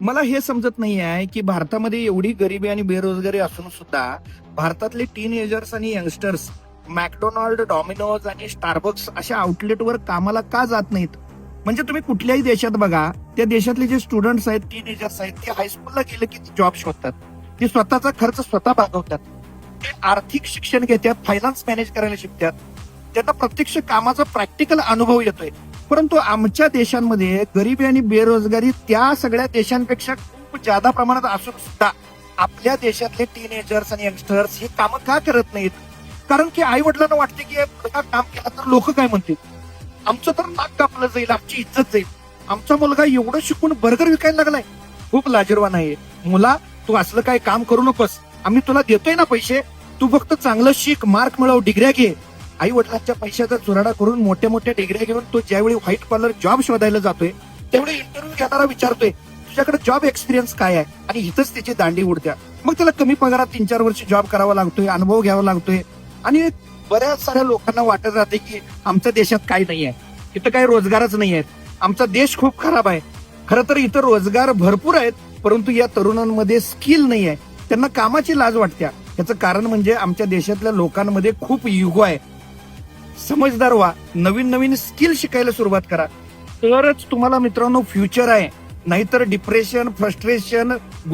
मला हे समजत नाही आहे की भारतामध्ये एवढी गरिबी आणि बेरोजगारी असून सुद्धा भारतातले टीन आणि यंगस्टर्स मॅकडोनाल्ड डॉमिनोज आणि स्टारबक्स अशा आउटलेटवर कामाला का जात नाहीत? म्हणजे तुम्ही कुठल्याही देशात बघा त्या देशातले जे स्टुडंट्स आहेत टीनेजर्स आहेत ते हायस्कूलला गेले की जॉब शोधतात. ते स्वतःचा खर्च स्वतः भागवतात. ते आर्थिक शिक्षण घेतात फायनान्स मॅनेज करायला शिकतात. त्यांना प्रत्यक्ष कामाचा प्रॅक्टिकल अनुभव येतोय. परंतु आमच्या देशांमध्ये गरिबी आणि बेरोजगारी त्या सगळ्या देशांपेक्षा खूप जादा प्रमाणात असून सुद्धा आपल्या देशातले टीनेजर्स आणि यंगस्टर्स हे कामं का करत नाहीत? कारण की आई वडिलांना वाटते की मुलगा काम केला तर लोक काय म्हणतील? आमचं तर नाक कापलं जाईल आमची इज्जत जाईल. आमचा मुलगा एवढं शिकून बर्गर विकायला लागलाय. खूप लाजरवान आहे. मुला तू असलं काय काम करू नकोस. आम्ही तुला देतोय ना पैसे? तू फक्त चांगलं शिक मार्क मिळव डिग्र्या घे. आई वडिलांच्या पैशाचा चुराडा करून मोठ्या मोठ्या डिग्र्या घेऊन तो ज्यावेळी व्हाईट कॉलर जॉब शोधायला जातोय त्यावेळी इंटरव्ह्यू घेणारा विचारतोय तुझ्याकडे जॉब एक्सपिरियन्स काय आहे? आणि इथंच त्याची दांडी उडत्या. मग त्याला कमी पगारात तीन चार वर्ष जॉब करावा लागतोय अनुभव घ्यावा लागतोय. आणि बऱ्याच साऱ्या लोकांना वाटत राहते की आमच्या देशात काही नाही आहे. इथं काही रोजगारच नाही आहेत. आमचा देश खूप खराब आहे. खरं तर इथं रोजगार भरपूर आहेत परंतु या तरुणांमध्ये स्किल नाही आहे. त्यांना कामाची लाज वाटत्या. याचं कारण म्हणजे आमच्या देशातल्या लोकांमध्ये खूप युगो आहे. समजदार व्हा. नवीन नवीन स्किल शिकायला सुरुवात करा. तरच तुम्हाला मित्रांनो फ्युचर आहे. नाहीतर डिप्रेशन फ्रस्ट्रेशन